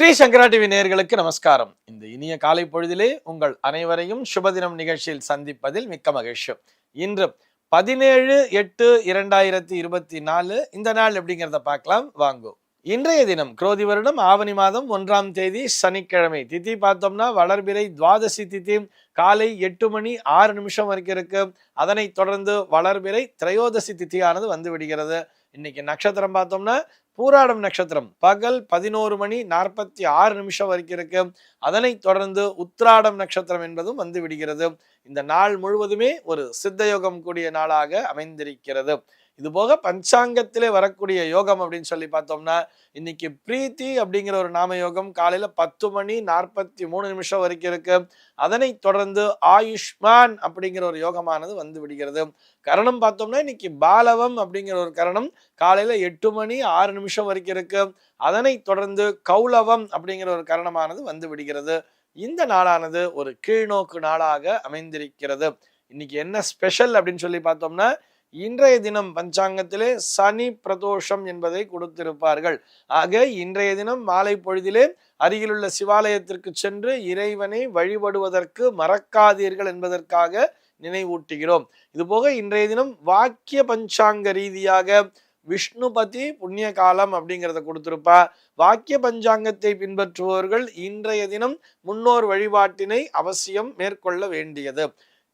ஸ்ரீ சங்கரா TV நேர்களுக்கு நமஸ்காரம். இந்த இனிய காலை பொழுதிலே உங்கள் அனைவரையும் சுபதினம் நிகழ்ச்சியில் சந்திப்பதில் மிக்க மகிழ்ச்சி. இன்று பதினேழு எட்டு இரண்டாயிரத்தி இருபத்தி நாலு இந்த நாள் எப்படிங்கிறத பார்க்கலாம். வாங்கோ. இன்றைய தினம் குரோதி வருடம் ஆவணி மாதம் ஒன்றாம் தேதி சனிக்கிழமை திதி பார்த்தோம்னா வளர்பிறை துவாதசி திதி காலை எட்டு மணி ஆறு நிமிஷம் வரைக்கும் இருக்கு. அதனைத் தொடர்ந்து வளர்பிறை திரையோதசி திதியானது வந்து விடுகிறது. இன்னைக்கு நட்சத்திரம் பார்த்தோம்னா பூராடம் நட்சத்திரம். பகல் பதினோரு மணி நாற்பத்தி ஆறு நிமிஷம் வரைக்கும் இருக்கு. அதனைத் தொடர்ந்து உத்ராடம் நட்சத்திரம் என்பதும் வந்து விடுகிறது. இந்த நாள் முழுவதுமே ஒரு சித்தயோகம் கூடிய நாளாக அமைந்திருக்கிறது. இது போக பஞ்சாங்கத்திலே வரக்கூடிய யோகம் அப்படின்னு சொல்லி பார்த்தோம்னா இன்னைக்கு பிரீத்தி அப்படிங்கிற ஒரு நாம யோகம் காலையில பத்து மணி நாற்பத்தி மூணு நிமிஷம் வரைக்கும் இருக்கு. அதனை தொடர்ந்து ஆயுஷ்மான் அப்படிங்கிற ஒரு யோகமானது வந்து விடுகிறது. கரணம் பார்த்தோம்னா இன்னைக்கு பாலவம் அப்படிங்கிற ஒரு கரணம் காலையில எட்டு மணி ஆறு நிமிஷம் வரைக்கும் இருக்கு. அதனை தொடர்ந்து கௌலவம் அப்படிங்கிற ஒரு கரணமானது வந்து விடுகிறது. இந்த நாளானது ஒரு கீழ்நோக்கு நாளாக அமைந்திருக்கிறது. இன்னைக்கு என்ன ஸ்பெஷல் அப்படின்னு சொல்லி பார்த்தோம்னா இன்றைய தினம் பஞ்சாங்கத்திலே சனி பிரதோஷம் என்பதை கொடுத்திருப்பார்கள். ஆக இன்றைய தினம் மாலை பொழுதிலே அருகிலுள்ள சிவாலயத்திற்கு சென்று இறைவனை வழிபடுவதற்கு மறக்காதீர்கள் என்பதற்காக நினைவூட்டுகிறோம். இது போக இன்றைய தினம் வாக்கிய பஞ்சாங்க ரீதியாக விஷ்ணுபதி புண்ணிய காலம் அப்படிங்கிறத கொடுத்திருப்பா. வாக்கிய பஞ்சாங்கத்தை பின்பற்றுபவர்கள் இன்றைய தினம் முன்னோர் வழிபாட்டினை அவசியம் மேற்கொள்ள வேண்டியது.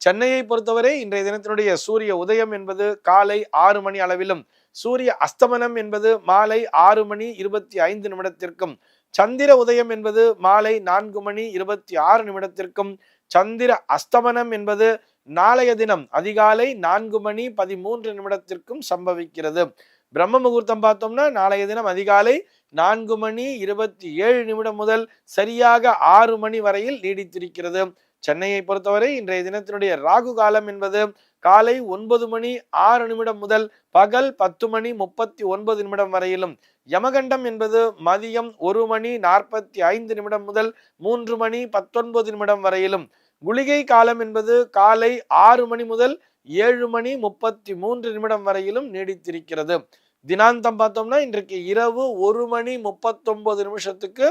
சென்னையை பொறுத்தவரை இன்றைய தினத்தினுடைய சூரிய உதயம் என்பது காலை ஆறு மணி அளவிலும் சூரிய அஸ்தமனம் என்பது மாலை ஆறு மணி இருபத்தி ஐந்து நிமிடத்திற்கும் சந்திர உதயம் என்பது மாலை நான்கு மணி இருபத்தி ஆறு நிமிடத்திற்கும் சந்திர அஸ்தமனம் என்பது நாளைய தினம் அதிகாலை நான்கு மணி பதிமூன்று நிமிடத்திற்கும் சம்பவிக்கிறது. பிரம்ம முகூர்த்தம் பார்த்தோம்னா நாளைய தினம் அதிகாலை நான்கு மணி இருபத்தி ஏழு நிமிடம் முதல் சரியாக ஆறு மணி வரையில் நீடித்திருக்கிறது. சென்னையை பொறுத்தவரை இன்றைய தினத்தினுடைய ராகு காலம் என்பது காலை ஒன்பது மணி ஆறு நிமிடம் முதல் பகல் பத்து மணி முப்பத்தி ஒன்பது நிமிடம் வரையிலும். யமகண்டம் என்பது மதியம் ஒரு மணி நாற்பத்தி ஐந்து நிமிடம் முதல் மூன்று மணி பத்தொன்பது நிமிடம் வரையிலும். குளிகை காலம் என்பது காலை ஆறு மணி முதல் ஏழு மணி முப்பத்தி மூன்று நிமிடம் வரையிலும் நீடித்திருக்கிறது. தினாந்தம் பார்த்தோம்னா இன்றைக்கு இரவு ஒரு மணி முப்பத்தொன்பது நிமிஷத்துக்கு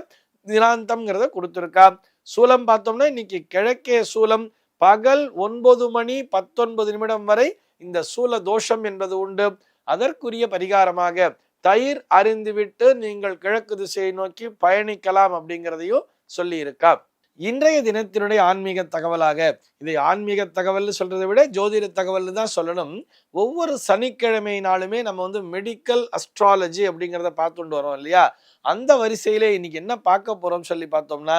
தினாந்தம்ங்கிறத கொடுத்துருக்கா. சூலம் பார்த்தோம்னா இன்னைக்கு கிழக்கே சூலம் பகல் ஒன்பது மணி பத்தொன்பது நிமிடம் வரை இந்த சூல தோஷம் என்பது உண்டு. அதற்குரிய பரிகாரமாக தயிர் அறிந்துவிட்டு நீங்கள் கிழக்கு திசையை நோக்கி பயணிக்கலாம் அப்படிங்கிறதையும் சொல்லியிருக்கா. இன்றைய தினத்தினுடைய ஆன்மீக தகவலாக இதை ஆன்மீக தகவல்னு சொல்றதை விட ஜோதிட தகவல்னு தான் சொல்லணும். ஒவ்வொரு சனிக்கிழமையினாலுமே நம்ம வந்து மெடிக்கல் அஸ்ட்ராலஜி அப்படிங்கிறத பார்த்துட்டு வரோம் இல்லையா? அந்த வரிசையிலே இன்னைக்கு என்ன பார்க்க போறோம் சொல்லி பார்த்தோம்னா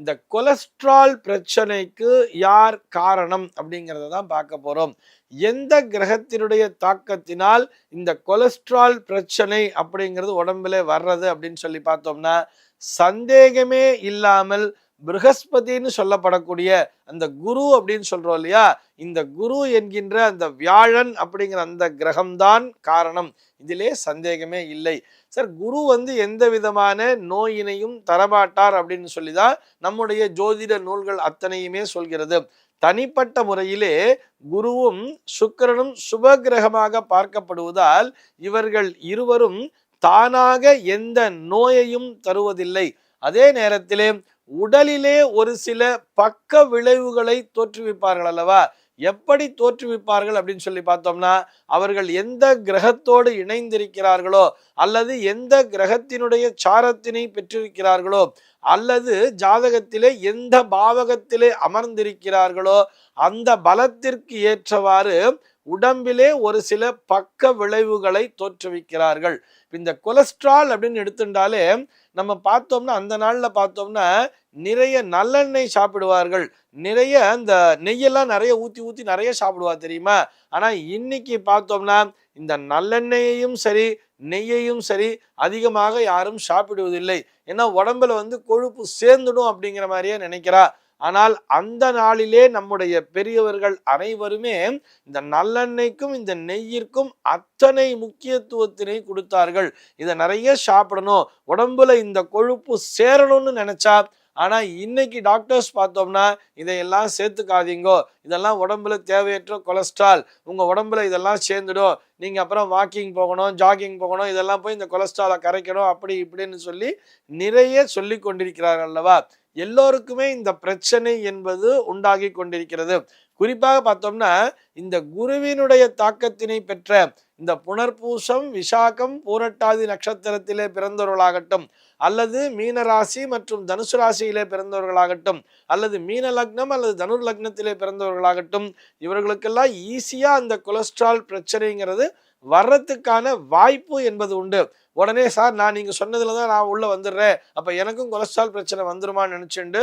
இந்த கொலஸ்ட்ரால் பிரச்சனைக்கு யார் காரணம் அப்படிங்கிறத தான் பார்க்க போறோம். எந்த கிரகத்தினுடைய தாக்கத்தினால் இந்த கொலஸ்ட்ரால் பிரச்சனை அப்படிங்கிறது உடம்புல வர்றது அப்படின்னு சொல்லி பார்த்தோம்னா சந்தேகமே இல்லாமல் ப்ரகஸ்பதினு சொல்லப்படக்கூடிய அந்த குரு அப்படின்னு சொல்றோம் இல்லையா? இந்த குரு என்கின்ற அந்த வியாழன் அப்படிங்கிற அந்த கிரகம்தான் காரணம். இதிலே சந்தேகமே இல்லை. சார் குரு வந்து எந்த விதமான நோயினையும் தரமாட்டார் அப்படின்னு சொல்லிதான் நம்முடைய ஜோதிட நூல்கள் அத்தனையுமே சொல்கிறது. தனிப்பட்ட முறையிலே குருவும் சுக்கிரனும் சுப கிரகமாக பார்க்கப்படுவதால் இவர்கள் இருவரும் தானாக எந்த நோயையும் தருவதில்லை. அதே நேரத்திலே உடலிலே ஒரு சில பக்க விளைவுகளை தோற்றுவிப்பார்கள் அல்லவா? எப்படி தோற்றுவிப்பார்கள் அப்படின்னு சொல்லி பார்த்தோம்னா அவர்கள் எந்த கிரகத்தோடு இணைந்திருக்கிறார்களோ அல்லது எந்த கிரகத்தினுடைய சாரத்தினை பெற்றிருக்கிறார்களோ அல்லது ஜாதகத்திலே எந்த பாவகத்திலே அமர்ந்திருக்கிறார்களோ அந்த பலத்திற்கு ஏற்றவாறு உடம்பிலே ஒரு சில பக்க விளைவுகளை தோற்றுவிக்கிறார்கள். இந்த கொலஸ்ட்ரால் அப்படின்னு எடுத்துட்டாலே நம்ம பார்த்தோம்னா அந்த நாளில் பார்த்தோம்னா நிறைய நல்லெண்ணெய் சாப்பிடுவார்கள். நிறைய இந்த நெய்யெல்லாம் நிறைய ஊற்றி ஊற்றி நிறைய சாப்பிடுவா தெரியுமா? ஆனால் இன்னைக்கு பார்த்தோம்னா இந்த நல்லெண்ணெயையும் சரி நெய்யையும் சரி அதிகமாக யாரும் சாப்பிடுவதில்லை. ஏன்னா உடம்புல வந்து கொழுப்பு சேர்ந்துடும் அப்படிங்கிற மாதிரியே நினைக்கிறா. ஆனால் அந்த நாளிலே நம்முடைய பெரியவர்கள் அனைவருமே இந்த நல்லெண்ணெய்க்கும் இந்த நெய்யிற்கும் அத்தனை முக்கியத்துவத்தினை கொடுத்தார்கள். இதை நிறைய சாப்பிடணும். உடம்புல இந்த கொழுப்பு சேரணும்னு நினைச்சா ஆனா இன்னைக்கு டாக்டர்ஸ் பார்த்தோம்னா இதையெல்லாம் சேர்த்துக்காதீங்கோ. இதெல்லாம் உடம்புல தேவையற்ற கொலஸ்ட்ரால். உங்க உடம்புல இதெல்லாம் சேர்ந்துடும். நீங்க அப்புறம் வாக்கிங் போகணும் ஜாகிங் போகணும் இதெல்லாம் போய் இந்த கொலஸ்ட்ராலை கரைக்கணும் அப்படி இப்படின்னு சொல்லி நிறைய சொல்லி கொண்டிருக்கிறார்கள் அல்லவா? எல்லோருக்குமே இந்த பிரச்சனை என்பது உண்டாகி கொண்டிருக்கிறது. குறிப்பாக பார்த்தோம்னா இந்த குருவினுடைய தாக்கத்தினை பெற்ற இந்த புனர்பூசம் விசாகம் பூரட்டாதி நட்சத்திரத்திலே பிறந்தவர்களாகட்டும் அல்லது மீன ராசி மற்றும் தனுசு ராசியிலே பிறந்தவர்களாகட்டும் அல்லது மீன லக்னம் அல்லது தனுர் லக்னத்திலே பிறந்தவர்களாகட்டும் இவர்களுக்கெல்லாம் ஈஸியாக அந்த கொலஸ்ட்ரால் பிரச்சனைங்கிறது வர்றதுக்கான வாய்ப்பு என்பது உண்டு. உடனே சார் நான் நீங்கள் சொன்னதில் தான் நான் உள்ளே வந்துடுறேன். அப்போ எனக்கும் கொலஸ்ட்ரால் பிரச்சனை வந்துருமான்னு நினைச்சுண்டு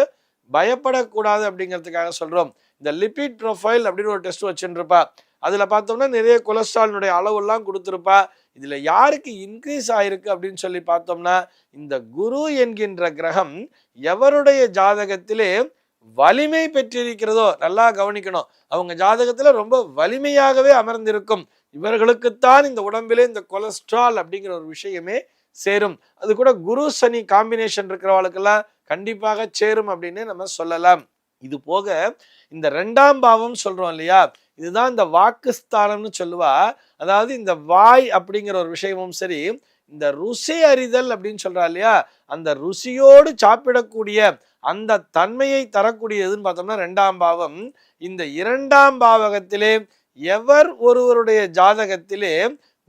பயப்படக்கூடாது அப்படிங்கிறதுக்காக சொல்கிறோம் இந்த லிபிட் ப்ரொஃபைல் அப்படின்னு ஒரு டெஸ்ட் வச்சுருப்பா அதில் பார்த்தோம்னா நிறைய கொலஸ்ட்ராலினுடைய அளவுலாம் கொடுத்துருப்பா. இதில் யாருக்கு இன்க்ரீஸ் ஆயிருக்கு அப்படின்னு சொல்லி பார்த்தோம்னா இந்த குரு என்கின்ற கிரகம் எவருடைய ஜாதகத்திலே வலிமை பெற்றிருக்கிறதோ நல்லா கவனிக்கணும். அவங்க ஜாதகத்துல ரொம்ப வலிமையாகவே அமர்ந்திருக்கும். இவர்களுக்குத்தான் இந்த உடம்பிலே இந்த கொலஸ்ட்ரால் அப்படிங்கிற ஒரு விஷயமே சேரும். அது கூட குரு சனி காம்பினேஷன் இருக்கிறவளுக்கெல்லாம் கண்டிப்பாக சேரும் அப்படின்னு நம்ம சொல்லலாம். இது போக இந்த ரெண்டாம் பாவம் சொல்றோம் இல்லையா? இதுதான் இந்த வாக்குஸ்தானம்னு சொல்லுவா. அதாவது இந்த வாய் அப்படிங்கிற ஒரு விஷயமும் சரி இந்த ருசி அறிதல் அப்படின்னு சொல்றா இல்லையா? அந்த ருசியோடு சாப்பிடக்கூடிய அந்த தன்மையை தரக்கூடியதுன்னு பார்த்தோம்னா ரெண்டாம் பாவம். இந்த இரண்டாம் பாவகத்திலே எவர் ஒருவருடைய ஜாதகத்திலே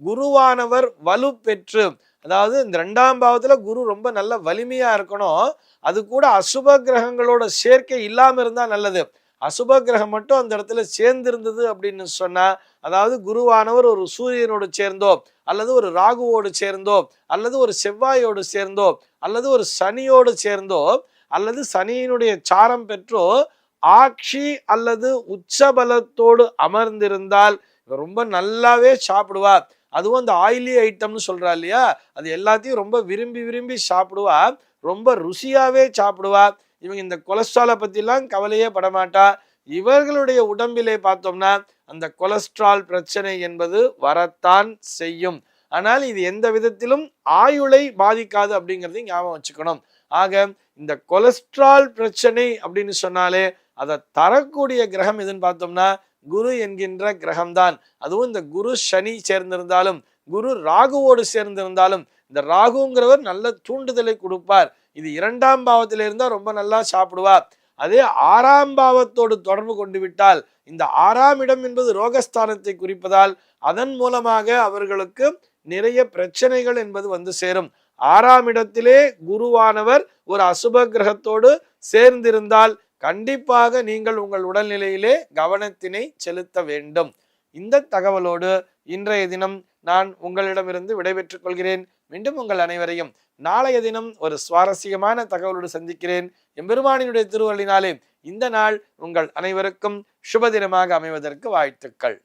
குருவானவர் வலு பெற்று அதாவது இந்த ரெண்டாம் பாவத்தில் குரு ரொம்ப நல்ல வலிமையா இருக்கணும் அது கூட அசுப கிரகங்களோட சேர்க்கை இல்லாமல் இருந்தால் நல்லது. அசுப கிரகம் மட்டும் அந்த இடத்துல சேர்ந்திருந்தது அப்படின்னு சொன்னா அதாவது குருவானவர் ஒரு சூரியனோடு சேர்ந்தோ அல்லது ஒரு ராகுவோடு சேர்ந்தோ அல்லது ஒரு செவ்வாயோடு சேர்ந்தோ அல்லது ஒரு சனியோடு சேர்ந்தோ அல்லது சனியினுடைய சாரம் பெற்றோ ஆட்சி அல்லது உச்சபலத்தோடு அமர்ந்திருந்தால் ரொம்ப நல்லாவே சாப்பிடுவா. அதுவும் அந்த ஆயிலி ஐட்டம்னு சொல்றா இல்லையா? அது எல்லாத்தையும் ரொம்ப விரும்பி விரும்பி சாப்பிடுவா. ரொம்ப ருசியாவே சாப்பிடுவா. இவங்க இந்த கொலஸ்ட்ராலை பற்றிலாம் கவலையே படமாட்டா. இவர்களுடைய உடம்பிலே பார்த்தோம்னா அந்த கொலஸ்ட்ரால் பிரச்சனை என்பது வரத்தான் செய்யும். ஆனால் இது எந்த விதத்திலும் ஆயுளை பாதிக்காது அப்படிங்கிறதையும் ஞாபகம் வச்சுக்கணும். ஆக இந்த கொலஸ்ட்ரால் பிரச்சனை அப்படின்னு சொன்னாலே அதை தரக்கூடிய கிரகம் எதுன்னு பார்த்தோம்னா குரு என்கின்ற கிரகம்தான். அதுவும் இந்த குரு சனி சேர்ந்திருந்தாலும் குரு ராகுவோடு சேர்ந்திருந்தாலும் இந்த ராகுங்கிறவர் நல்ல தூண்டுதலை கொடுப்பார். இது இரண்டாம் பாவத்தில் இருந்தால் ரொம்ப நல்லா சாப்பிடுவார் அதே ஆறாம் பாவத்தோடு தொடர்பு கொண்டு விட்டால் இந்த ஆறாம் இடம் என்பது ரோகஸ்தானத்தை குறிப்பதால் அதன் மூலமாக அவர்களுக்கு நிறைய பிரச்சனைகள் என்பது வந்து சேரும். ஆறாம் இடத்திலே குருவானவர் ஒரு அசுப கிரகத்தோடு சேர்ந்திருந்தால் கண்டிப்பாக நீங்கள் உங்கள் உடல்நிலையிலே கவனத்தினை செலுத்த வேண்டும். இந்த தகவலோடு இன்றைய தினம் நான் உங்களிடமிருந்து விடைபெற்றுக் கொள்கிறேன். மீண்டும் உங்கள் அனைவரையும் நாளைய தினம் ஒரு சுவாரஸ்யமான தகவலோடு சந்திக்கிறேன். எம்பெருமானினுடைய திருவள்ளினாலே இந்த நாள் உங்கள் அனைவருக்கும் சுப தினமாக அமைவதற்கு வாழ்த்துக்கள்.